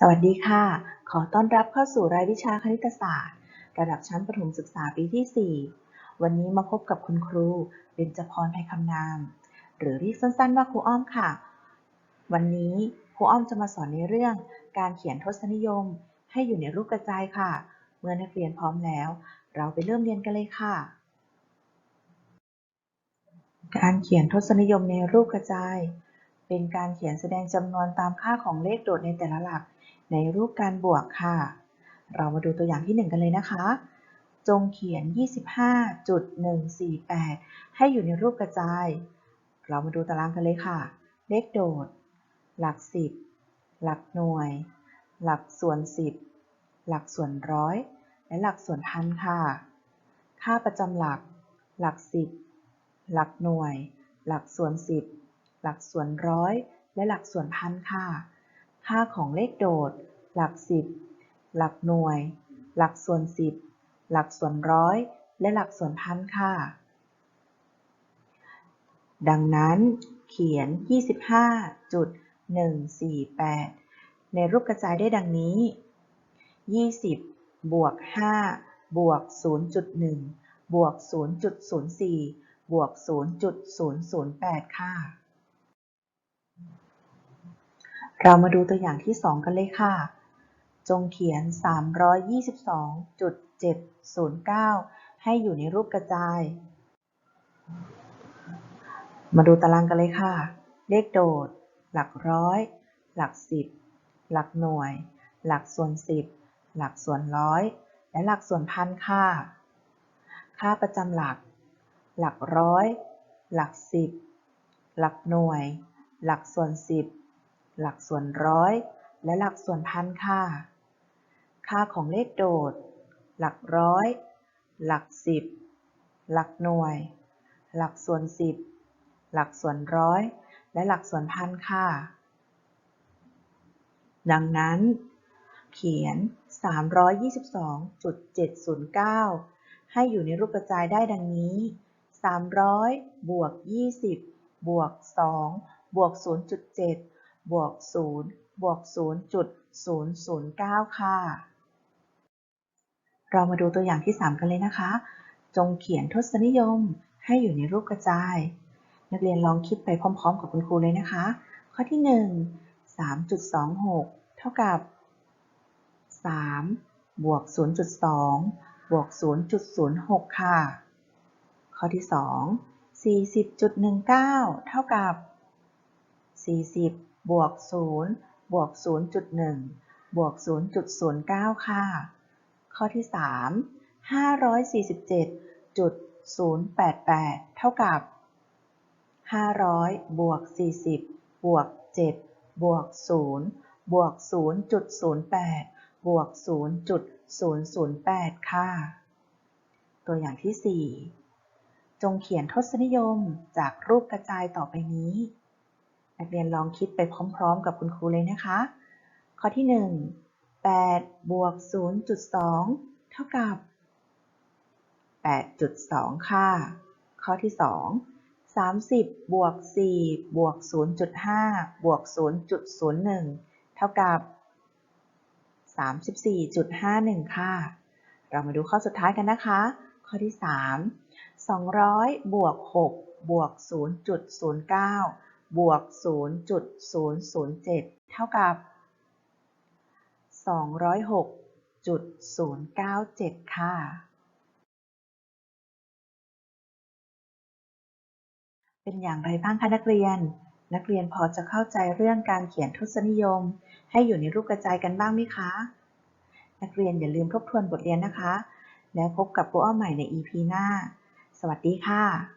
สวัสดีค่ะ ขอต้อนรับเข้าสู่รายวิชาคณิตศาสตร์ ระดับชั้นประถมศึกษาปีที่ 4 วันนี้มาพบกับคุณครูเบญจพรไพคำนาม หรือเรียกสั้นๆว่าครูอ้อมค่ะ วันนี้ครูอ้อมจะมาสอนในเรื่อง การเขียนทศนิยม ให้อยู่ในรูปกระจายค่ะ เมื่อนักเรียนพร้อมแล้ว เราไปเริ่มเรียนกันเลยค่ะ การเขียนทศนิยมในรูปกระจายเป็นการเขียนแสดงจำนวนตามค่าของเลขโดดในแต่ละหลัก ในรูปการบวกค่ะ เรามาดูตัวอย่างที่ 1 กันเลยนะคะ จงเขียน 25.148 ให้อยู่ในรูปกระจาย เรามาดูตารางกันเลยค่ะ เลขโดด หลัก 10 หลักหน่วย หลักส่วน 10 หลักส่วนร้อย และหลักส่วนพันค่ะ ค่าประจำหลัก หลัก 10 หลักหน่วย หลักส่วน 10 หลักส่วนร้อย และหลักส่วนพันค่ะ ค่าของเลขโดด หลัก10หลักหน่วย หลักส่วน10หลักส่วนร้อย และหลักส่วนพันค่ะ ดังนั้นเขียน 25.148 ในรูปกระจายได้ดังนี้ 20 บวก 5 บวก 0.1 บวก 0.04 บวก 0.008 ค่ะ เรามาดูตัวอย่างที่ 2 กันเลยค่ะ จงเขียน 322.709 ให้อยู่ในรูปกระจาย มาดูตารางกันเลยค่ะ เลขโดด หลักร้อย หลักสิบ หลักหน่วย หลักส่วนสิบ หลักส่วนร้อย และหลักส่วนพันค่ะ ค่าประจำหลัก หลักร้อย หลักสิบ หลักหน่วย หลักส่วนสิบ หลักส่วนร้อย และหลักส่วนพันค่ะ ค่าของเลขโดด หลักร้อย หลักสิบ หลักหน่วย หลักส่วนสิบ หลักส่วนร้อย และหลักส่วนพันค่ะ ดังนั้น เขียน 322.709 ให้อยู่ในรูปกระจายได้ดังนี้ 300 บวก 20 บวก 2 บวก 0.7 บวก0บวก0.009 ค่ะ เรามาดูตัวอย่างที่ 3 กันเลยนะคะ จงเขียนทศนิยมให้อยู่ในรูปกระจาย นักเรียนลองคิดไปพร้อม ๆ กับคุณครูเลยนะคะ ข้อที่ 1 3.26 เท่ากับ 3 บวก 0.2 บวก 0.06 ค่ะ ข้อที่ 2 40.19 เท่ากับ 40 บวก0บวก0.1บวก0.09 ค่ะ ข้อที่ 3 547.088 เท่ากับ 500บวก40บวก7บวก0บวก0.08บวก0.008 ค่ะ ตัวอย่างที่ 4 จงเขียนทศนิยมจากรูปกระจายต่อไปนี้ นักเรียนลองคิดไปพร้อม ๆ กับคุณครูเลยนะคะ ข้อที่ 1 8บวก0.2 เท่ากับ 8.2 ค่ะ ข้อที่ 2 30 บวก 4 บวก 0.5 บวก 0.01 เท่ากับ 34.51 ค่ะ เรามาดูข้อสุดท้ายกันนะคะ ข้อที่ 3 200 บวก 6 บวก 0.09 บวก 0.007 เท่ากับ 206.097 ค่ะ เป็นอย่างไรบ้างคะนักเรียน นักเรียนพอจะเข้าใจเรื่องการเขียนทศนิยม ให้อยู่ในรูปกระจายกันบ้างไหมคะ นักเรียนอย่าลืมทบทวนบทเรียนนะคะ แล้วพบกับครูอ้อมใหม่ใน EP หน้า สวัสดีค่ะ